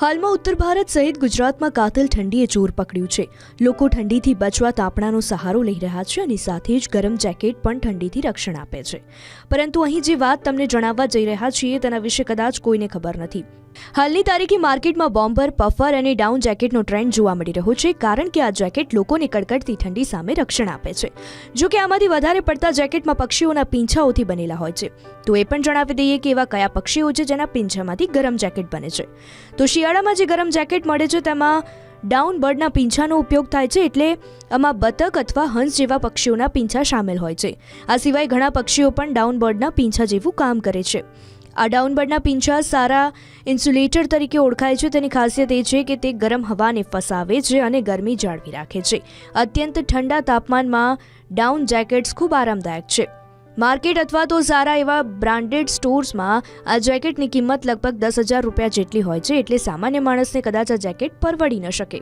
હાલમાં ઉત્તર ભારત સહિત ગુજરાતમાં કાતલ ઠંડીએ જોર પકડ્યું છે. લોકો ઠંડીથી બચવા તાપણાનો સહારો લઈ રહ્યા છે અને સાથે જ ગરમ જેકેટ પણ ઠંડીથી રક્ષણ આપે છે. પરંતુ અહીં જે વાત તમને જણાવવા જઈ રહ્યા છીએ તેના વિશે કદાચ કોઈને ખબર નથી. હાલની તારીખે માર્કેટમાં બોમ્બર, પફર અને ડાઉન જેકેટનો ટ્રેન્ડ જોવા મળી રહ્યો છે કારણ કે આ જેકેટ લોકોને કડકડતી ઠંડી સામે રક્ષણ આપે છે. જો કે આમાંથી વધારે પડતા જેકેટમાં પક્ષીઓના પીંછાઓથી બનેલા હોય છે. તો એ પણ જણાવી દઈએ કે એવા કયા પક્ષીઓ છે જેના પીંછામાંથી ગરમ જેકેટ બને છે. તો શિયાળામાં જે ગરમ જેકેટ મળે છે, તેમાં ડાઉન બર્ડના પીંછાનો ઉપયોગ થાય છે, એટલે આમાં બતક અથવા હંસ જેવા પક્ષીઓના પીંછા સામેલ હોય છે. આ સિવાય ઘણા પક્ષીઓ પણ ડાઉન બર્ડના પીંછા જેવું કામ કરે છે. આ ડાઉન બર્ડના પીંછા સારા ઇન્સ્યુલેટર તરીકે ઓળખાય છે. તેની ખાસિયત એ છે કે તે ગરમ હવાને ફસાવે છે અને ગરમી જાળવી રાખે છે. અત્યંત ઠંડા તાપમાનમાં ડાઉન જેકેટ્સ ખૂબ આરામદાયક છે. માર્કેટ અથવા તો સારા એવા બ્રાન્ડેડ સ્ટોર્સમાં આ જેકેટની કિંમત લગભગ દસ હજાર રૂપિયા જેટલી હોય છે, એટલે સામાન્ય માણસને કદાચ આ જેકેટ પરવડી ન શકે.